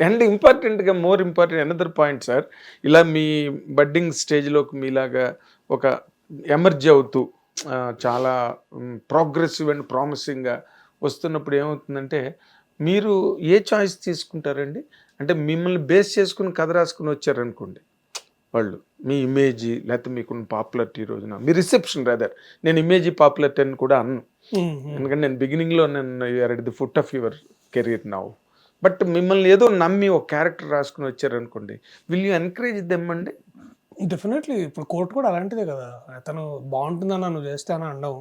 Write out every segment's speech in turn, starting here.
And ఇంపార్టెంట్గా more important another point sir ఇలా మీ బడ్డింగ్ స్టేజ్లోకి మీలాగా ఒక ఎమర్జీ అవుతూ చాలా ప్రోగ్రెసివ్ అండ్ ప్రామిసింగ్గా వస్తున్నప్పుడు ఏమవుతుందంటే మీరు ఏ చాయిస్ తీసుకుంటారండి? అంటే మిమ్మల్ని బేస్ చేసుకుని కథ రాసుకుని వచ్చారనుకోండి వాళ్ళు మీ ఇమేజ్ లేకపోతే మీకున్న పాపులారిటీ రోజున మీ రిసెప్షన్ రాదర్ నేను ఇమేజ్ పాపులారిటీ అని కూడా అన్ను. ఎందుకంటే నేను బిగినింగ్లో నేను you're at the foot of your career now but మిమ్మల్ని ఏదో నమ్మి ఒక క్యారెక్టర్ రాసుకుని వచ్చారనుకోండి విల్ యూ ఎన్కరేజ్ దెమ్ అండి? డెఫినెట్లీ ఇప్పుడు కోర్టు కూడా అలాంటిదే కదా. అతను బాగుంటుందన్న నువ్వు చేస్తే అని అనడం.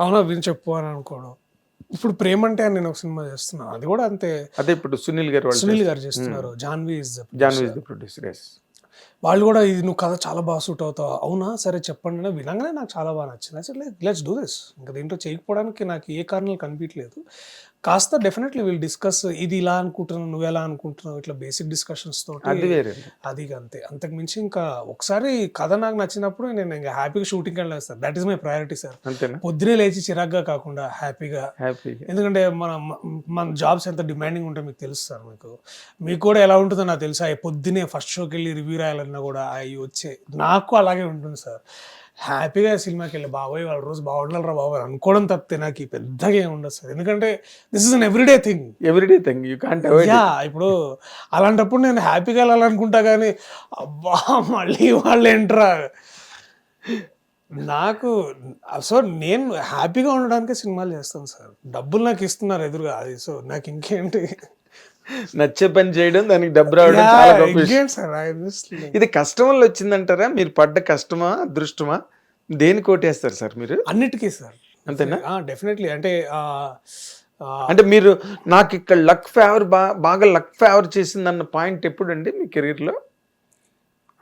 అవునా విని చెప్పు అని అనుకోవడం. ఇప్పుడు ప్రేమ అంటే నేను ఒక సినిమా చేస్తున్నాను అది కూడా అంతే. అదే ఇప్పుడు సునీల్ గారు సునీల్ గారు చేస్తున్నారు. జాన్వీ ది ప్రొడ్యూసర్ వాళ్ళు కూడా ఇది నువ్వు కథ చాలా బాగా సూట్ అవుతావు. అవునా సరే చెప్పండి వినంగానే నాకు చాలా బాగా నచ్చింది. అసలు లైక్ లెట్స్ డూ దిస్ ఇంకా దీంట్లో చేయకపోవడానికి నాకు ఏ కారణాలు కనిపించలేదు. కాస్త డెఫినెట్లీ విల్ డిస్కస్ ఇది ఇలా అనుకుంటున్నావు నువ్వు ఎలా అనుకుంటున్నావు ఇట్లా బేసిక్ డిస్కషన్స్ తోటి. అది అంతే. అంతకు మించి ఇంకా ఒకసారి కథ నాకు నచ్చినప్పుడు నేను ఇంకా హ్యాపీగా shooting వెళ్ళేస్తాను that is my priority sir పొద్దునే లేచి చిరాగ్గా కాకుండా హ్యాపీగా హ్యాపీ ఎందుకంటే మన మన జాబ్స్ ఎంత డిమాండింగ్ ఉంటే మీకు తెలుసు సార్ మీకు. మీకు కూడా ఎలా ఉంటుందో నాకు తెలుసు. పొద్దునే ఫస్ట్ షోకి వెళ్ళి రివ్యూ రాయాలన్నా కూడా అవి వచ్చే నాకు అలాగే ఉంటుంది సార్ హ్యాపీగా సినిమాకి వెళ్ళి బాబోయ్ వాళ్ళ రోజు బాగుండాలరా బాబోయ్ అనుకోవడం తప్పితే నాకు ఈ పెద్దగా ఏమి ఉండదు సార్. ఎందుకంటే this is an everyday thing everyday thing you can't avoid yeah ఇప్పుడు అలాంటప్పుడు నేను హ్యాపీగా వెళ్ళాలనుకుంటా కానీ అబ్బా మళ్ళీ వాళ్ళు ఏంట్రా నాకు సో నేను హ్యాపీగా ఉండడానికి సినిమాలు చేస్తాను సార్. డబ్బులు నాకు ఇస్తున్నారు ఎదురుగా అది సో నాకు ఇంకేంటి? నచ్చే పని చేయడం దానికి డబ్బు రావడం చాలా గొప్ప విషయం. ఇది కష్టం వల్ల వచ్చిందంటారా? మీరు పడ్డ కష్టమా అదృష్టమా? దేని కోటేస్తారు సార్ మీరు? అన్నిటికీ సార్ అంతేనా? డెఫినెట్లీ అంటే ఆ, ఆ, అంటే మీరు నాకు ఇక్కడ లక్ ఫేవర్ బాగా లక్ ఫేవర్ చేసిందన్న పాయింట్ ఎప్పుడండి మీ కెరీర్లో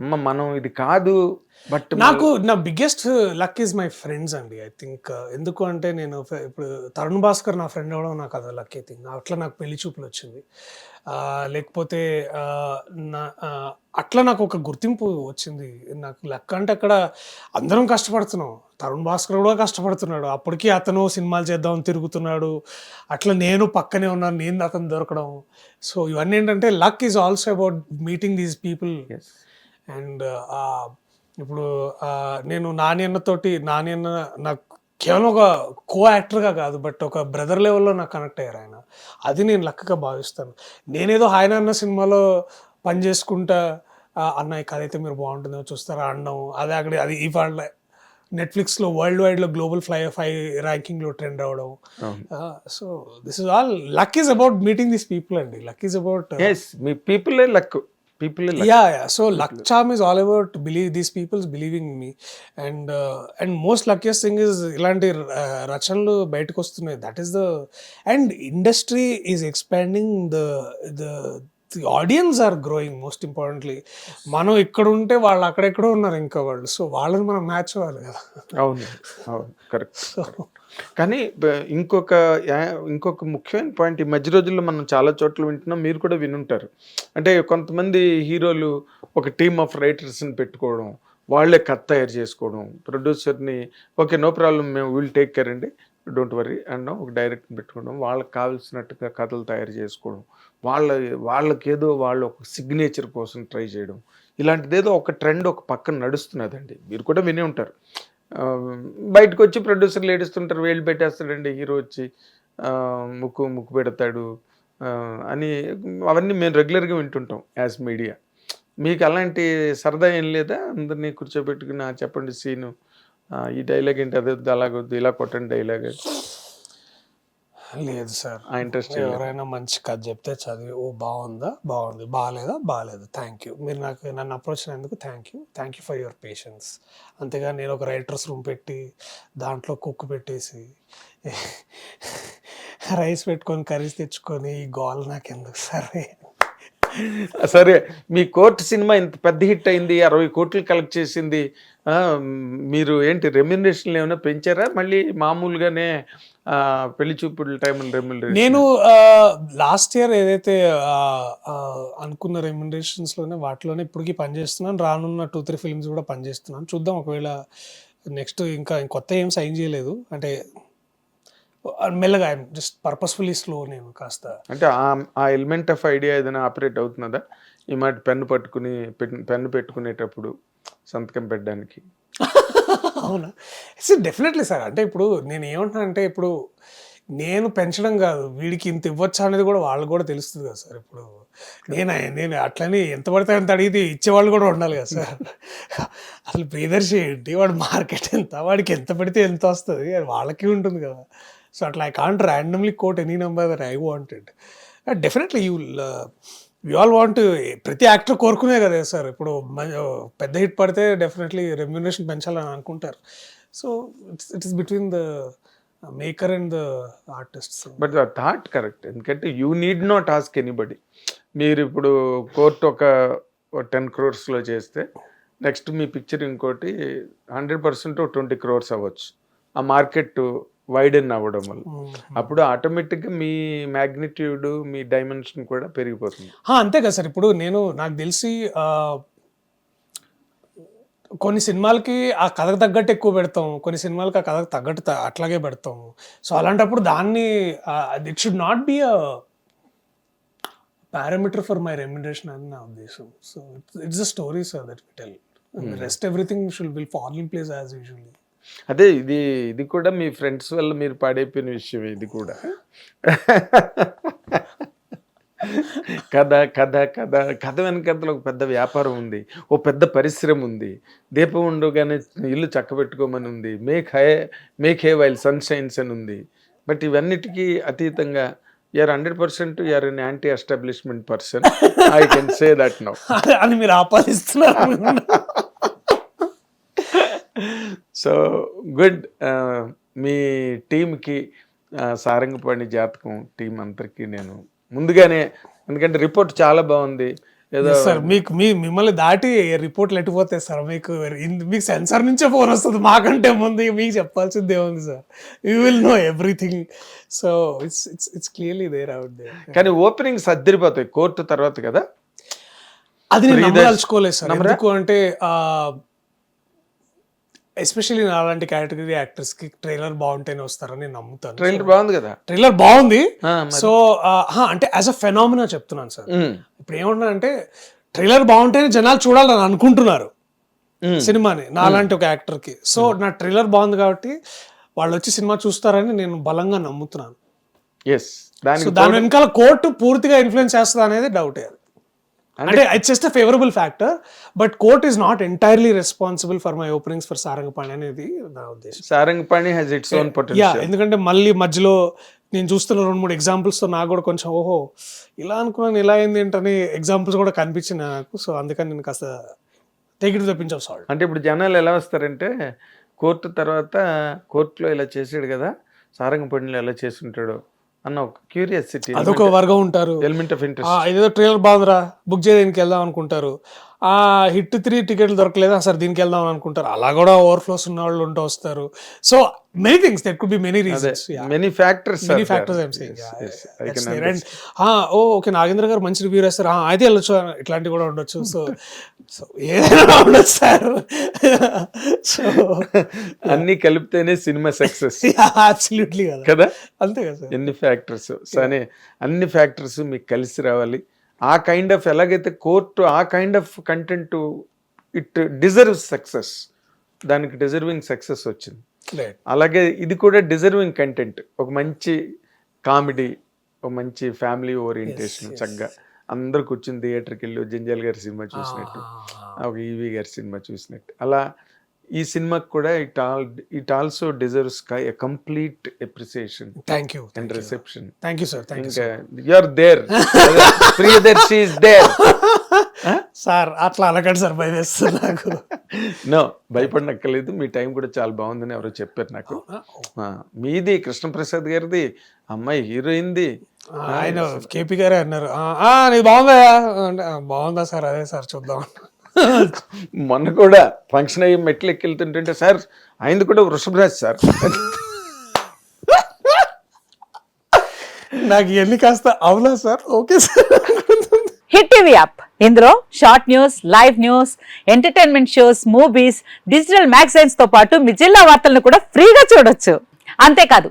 అమ్మ మనం ఇది కాదు బట్ నాకు నా biggest luck is my friends అండి. ఐ థింక్ ఎందుకు అంటే నేను ఇప్పుడు తరుణ్ భాస్కర్ నా ఫ్రెండ్ అవ్వడం నాకు అది లక్కీ థింగ్ అట్లా నాకు పెళ్ళి చూపులు వచ్చింది. లేకపోతే నా అట్లా నాకు ఒక గుర్తింపు వచ్చింది. నాకు లక్ అంటే అక్కడ అందరం కష్టపడుతున్నాం. తరుణ్ భాస్కర్ కూడా కష్టపడుతున్నాడు. అప్పటికి అతను సినిమాలు చేద్దాం తిరుగుతున్నాడు. అట్లా నేను పక్కనే ఉన్నాను నేను అతను దొరకడం. సో ఇవన్నీ ఏంటంటే luck is also about meeting these people and ఇప్పుడు నేను నాని అన్నతోటి నాని అన్న నాకు కేవలం ఒక కో యాక్టర్గా కాదు బట్ ఒక బ్రదర్ లెవెల్లో నాకు కనెక్ట్ అయ్యారు ఆయన. అది నేను లక్కగా భావిస్తాను. నేనేదో ఆయన అన్న సినిమాలో పని చేసుకుంటా అన్న ఈ కథ అయితే మీరు బాగుంటుందో చూస్తారా అనడం అదే అక్కడ అది ఇవాళ నెట్ఫ్లిక్స్లో వరల్డ్ వైడ్లో గ్లోబల్ ఫ్లై ఫైవ్ ర్యాంకింగ్లో ట్రెండ్ అవ్వడం so this is all luck is about meeting these people అండి. లక్ ఈజ్ అబౌట్ ఎస్ మీ పీపులే luck పీపులే luck yeah yeah so luck charm is all about believe these people's believing in me and uh, and most luckiest thing is ఇలాంటి uh, రచనలు బయటకు వస్తున్నాయి that is the and industry is expanding the the the audience are growing most importantly మనం ఇక్కడ ఉంటే వాళ్ళు అక్కడెక్కడో ఉన్నారు ఇంకా వాళ్ళు. సో వాళ్ళని మనం మ్యాచ్ అవ్వాలి కదా. అవును. అవును. కరెక్ట్ కానీ ఇంకొక ఇంకొక ముఖ్యమైన పాయింట్ ఈ మధ్య రోజుల్లో మనం చాలా చోట్ల వింటున్నాం మీరు కూడా వినుంటారు. అంటే కొంతమంది హీరోలు ఒక టీమ్ ఆఫ్ రైటర్స్ని పెట్టుకోవడం వాళ్ళే కథ తయారు చేసుకోవడం ప్రొడ్యూసర్ని ఓకే నో ప్రాబ్లం మేము విల్ టేక్ కేర్ అండి. డోంట్ వరీ అండ్ ఒక డైరెక్ట్ పెట్టుకోవడం వాళ్ళకి కావాల్సినట్టుగా కథలు తయారు చేసుకోవడం. వాళ్ళ వాళ్ళకేదో వాళ్ళు ఒక సిగ్నేచర్ కోసం ట్రై చేయడం. ఇలాంటిదేదో ఒక ట్రెండ్ ఒక పక్కన నడుస్తున్నదండి. మీరు కూడా వినే ఉంటారు. బయటకు వచ్చి ప్రొడ్యూసర్లు ఏడుస్తుంటారు వేలు పెట్టేస్తాడండి హీరో వచ్చి ముక్కు ముక్కు పెడతాడు అని అవన్నీ మేము రెగ్యులర్గా వింటుంటాం యాజ్ మీడియా మీకు అలాంటి సరదా ఏం లేదా? అందరినీ కూర్చోబెట్టుకుని చెప్పండి సీను ఈ డైలాగ్ ఏంటి? అదే వద్దు, అలాగొద్దు ఇలా కొట్టండి డైలాగ్ లేదు సార్. ఆ ఇంట్రెస్ట్ ఎవరైనా మంచి కథ చెప్తే చదివి ఓ బాగుందా? బాగుంది. బాగాలేదా? బాగాలేదు. థ్యాంక్ యూ మీరు నాకు నన్ను అప్రోచ్ అయినందుకు thank you thank you for your patience అంతేగా నేను ఒక రైటర్స్ రూమ్ పెట్టి దాంట్లో కుక్ పెట్టేసి రైస్ పెట్టుకొని కర్రీస్ తెచ్చుకొని ఈ గోల్ నాకు ఎందుకు సరే? సరే మీ కోర్టు సినిమా ఇంత పెద్ద హిట్ అయింది అరవై కోట్లు కలెక్ట్ చేసింది. మీరు ఏంటి రెమ్యునరేషన్లు ఏమైనా పెంచారా? మళ్ళీ మామూలుగానే పెళ్ళి చూపుడు టైం రెమ్యునరేషన్ నేను లాస్ట్ ఇయర్ ఏదైతే అనుకున్న రెమ్యునరేషన్స్లోనే వాటిలోనే ఇప్పటికీ పనిచేస్తున్నాను. రానున్న టూ త్రీ ఫిల్మ్స్ కూడా పనిచేస్తున్నాను. చూద్దాం ఒకవేళ నెక్స్ట్ ఇంకా కొత్త ఏం సైన్ చేయలేదు. అంటే మెల్లగా ఐఎమ్ జస్ట్ పర్పస్ఫుల్లీ స్లో నేను కాస్త. అంటే ఆ- ఆ ఎలిమెంట్ ఆఫ్ ఐడియా ఏదైనా ఆపరేట్ అవుతున్నదా ఈ మాట పెన్ను పట్టుకుని పెన్ను పెట్టుకునేటప్పుడు సంతకం పెట్టడానికి. అవునా? సార్ డెఫినెట్లీ సార్ అంటే ఇప్పుడు నేను ఏమంటున్నా అంటే ఇప్పుడు నేను పెంచడం కాదు వీడికి ఇంత ఇవ్వచ్చా అనేది కూడా వాళ్ళకి కూడా తెలుస్తుంది కదా సార్ ఇప్పుడు నేను నేను అట్లని ఎంత పడితే అంత అడిగితే ఇచ్చేవాళ్ళు కూడా ఉండాలి కదా సార్ అసలు ప్రియదర్శి ఏంటి? వాడు మార్కెట్ ఎంత వాడికి ఎంత పెడితే ఎంత వస్తుంది? అది వాళ్ళకి ఉంటుంది కదా. సో అట్లా I can't randomly quote any number there I wanted definitely you you all want ప్రతి యాక్టర్ కోరుకునే కదా సార్. ఇప్పుడు మ- పెద్ద హిట్ పడితే డెఫినెట్లీ రెమ్యునేషన్ పెంచాలని అనుకుంటారు. So it's it is between the maker and the artist but thought correct ఎందుకంటే you need not ask anybody మీరు ఇప్పుడు కోర్టు ఒక టెన్ క్రోర్స్లో చేస్తే నెక్స్ట్ మీ పిక్చర్ ఇంకోటి హండ్రెడ్ పర్సెంట్ ట్వంటీ క్రోర్స్ అవ్వచ్చు. ఆ మార్కెట్ వైడెన్ అవ్వడం వల్ల. అప్పుడు ఆటోమేటిక్గా మీ మ్యాగ్నిట్యూడ్ మీ డైమెన్షన్ కూడా పెరిగిపోతుంది. అంతే కదా సార్. ఇప్పుడు నేను నాకు తెలిసి కొన్ని సినిమాలకి ఆ కథకు తగ్గట్టు ఎక్కువ పెడతాం. కొన్ని సినిమాలకి ఆ కథకు తగ్గట్టు అట్లాగే పెడతాం. సో అలాంటప్పుడు దాన్ని it should not be a parameter for my remuneration అని నా ఉద్దేశం. So it's a story sir that we tell rest everything should will fall in place as usually అదే ఇది ఇది కూడా మీ ఫ్రెండ్స్ వల్ల మీరు పాడైపోయిన విషయం ఇది కూడా. కథ కథ కథ కథ వెనకంతలో ఒక పెద్ద వ్యాపారం ఉంది ఓ పెద్ద పరిశ్రమ ఉంది దీపం ఉండగానే ఇల్లు చక్కబెట్టుకోమని ఉంది make hay make hay while sun shines అని ఉంది. బట్ ఇవన్నిటికీ అతీతంగా you're hundred percent you're an anti establishment person I can say that now అని మీరు ఆపాదిస్తున్నారు. సో గుడ్ మీ టీంకి సారంగపాణి జాతకం టీం అందరికీ నేను ముందుగానే ఎందుకంటే రిపోర్ట్ చాలా బాగుంది. ఏదో సార్ మీకు మీ మిమ్మల్ని దాటి రిపోర్ట్లు ఎట్టిపోతాయి సార్ మీకు మీకు సెన్సార్ నుంచే ఫోన్ వస్తుంది మాకంటే ముందు మీకు చెప్పాల్సిందే ఉంది sir you will know everything so it's it's it's clearly there out they కానీ ఓపెనింగ్స్ అద్దరిపోతాయి కోర్టు తర్వాత కదా? అది నేను నమ్మదలుచుకోలేదు సార్? ఎందుకు అంటే ఎస్పెషల్లీ అలాంటి కేటగిరీ యాక్టర్స్కి ట్రైలర్ బాగుంటేనే వస్తారని నమ్ముతాను. ట్రైలర్ బాగుంది కదా? ట్రైలర్ బాగుంది. సో అంటే యాజ్ అ ఫెనామినా చెప్తున్నాను సార్. ఇప్పుడు ఏమంటున్నా అంటే ట్రైలర్ బాగుంటేనే జనాలు చూడాలని అనుకుంటున్నారు. సినిమాని నా లాంటి ఒక యాక్టర్కి సో నా ట్రైలర్ బాగుంది కాబట్టి వాళ్ళు వచ్చి సినిమా చూస్తారని నేను బలంగా నమ్ముతున్నాను. ఎస్ దాని వెనకాల కోర్టు పూర్తిగా ఇన్ఫ్లుయెన్స్ చేస్తుంది అనేది డౌట్ అది. అంటే it's just a favourable factor but Court is not entirely responsible for my openings for Sarangapani అనేది నా ఉద్దేశం. Sarangapani has its own yeah potential ఎందుకంటే మళ్ళీ మధ్యలో నేను చూస్తున్న రెండు మూడు examples తో నాకు కూడా కొంచెం ఓహో ఇలా అనుకున్నాను ఇలా అయింది ఏంటని ఎగ్జాంపుల్స్ కూడా కనిపించింది నాకు. సో అందుకని నేను కాస్త ఇట్ ద సాల్ట్ అంటే ఇప్పుడు జనాలు ఎలా వస్తారంటే కోర్టు తర్వాత కోర్టులో ఇలా చేసాడు కదా సారంగపాణిలో ఎలా చేసి ఉంటాడు. అన్న ఒక క్యూరియాసిటీ అదొక వర్గం ఉంటారు. ఎలిమెంట్ ఆఫ్ ఇంట్రెస్ట్ ఇదేదో ట్రైలర్ బాగుందిరా బుక్ చేయడానికి వెళ్దాం అనుకుంటారు. ఆ హిట్ త్రీ టికెట్లు దొరకలేదా? సరే దీనికి వెళ్దాం అని అనుకుంటారు. అలా కూడా ఓవర్ఫ్లోస్ ఉన్న వాళ్ళు ఉంటూ వస్తారు. So many things that could be many reasons many factors many factors I'm saying and oh okay Nagendra గారు మంచి రివ్యూ రాస్తారు ఆ, అయితే వెళ్ళొచ్చు. ఇట్లాంటివి కూడా ఉండొచ్చు. సో సో ఏదైనా ఉండొచ్చు సార్ సో అన్ని కలిపితేనే సినిమా సక్సెస్ అబ్సల్యూట్లీ కదా. అంతే కదా సార్ ఎన్ని ఫ్యాక్టర్స్ సరే అన్ని ఫ్యాక్టర్స్ మీకు కలిసి రావాలి. ఆ కైండ్ ఆఫ్ ఎలాగైతే కోర్టు ఆ kind of content it deserve success దానికి డిజర్వింగ్ సక్సెస్ వచ్చింది. అలాగే ఇది కూడా డిజర్వింగ్ కంటెంట్ ఒక మంచి కామెడీ ఒక మంచి ఫ్యామిలీ ఓరియంటేషన్ చక్కగా. అందరు కూర్చుని థియేటర్కి వెళ్ళి జంజాల్ గారి సినిమా చూసినట్టు ఒక ఈవి గారి సినిమా చూసినట్టు. అలా ఈ సినిమాకి కూడా it all it also deserves complete appreciation thank you and reception thank you sir thank you ఇంకా you're there Priyadarshi is there sir అట్లా అనకండి సార్ భయం వేస్తుంది నాకు. నో భయపడనక్కర్లేదు. మీ టైం కూడా చాలా బాగుందని ఎవరో చెప్పారు నాకు. ఆ, మీది కృష్ణప్రసాద్ గారిది అమ్మాయి హీరోయిన్ది. ఆయన కేపీ గారే అన్నారు. "ఆ, ఆ, నీది బాగుందా? అంటే "ఆ, బాగుందా సార్ అదే సార్ చూద్దాం. మొన్న కూడా ఫంక్షన్ అయ్యి మెట్లు ఎక్కి వెళ్తుంటుంటే సార్ ఆయనది కూడా వృషభరాజ్ సార్. నాకు ఇవన్నీ కాస్త అవునా sir? Okay sir. Hit TV app. ఇందులో short news live news entertainment shows movies digital మ్యాగజైన్స్తో పాటు మీ జిల్లా వార్తలను కూడా ఫ్రీగా చూడొచ్చు. అంతేకాదు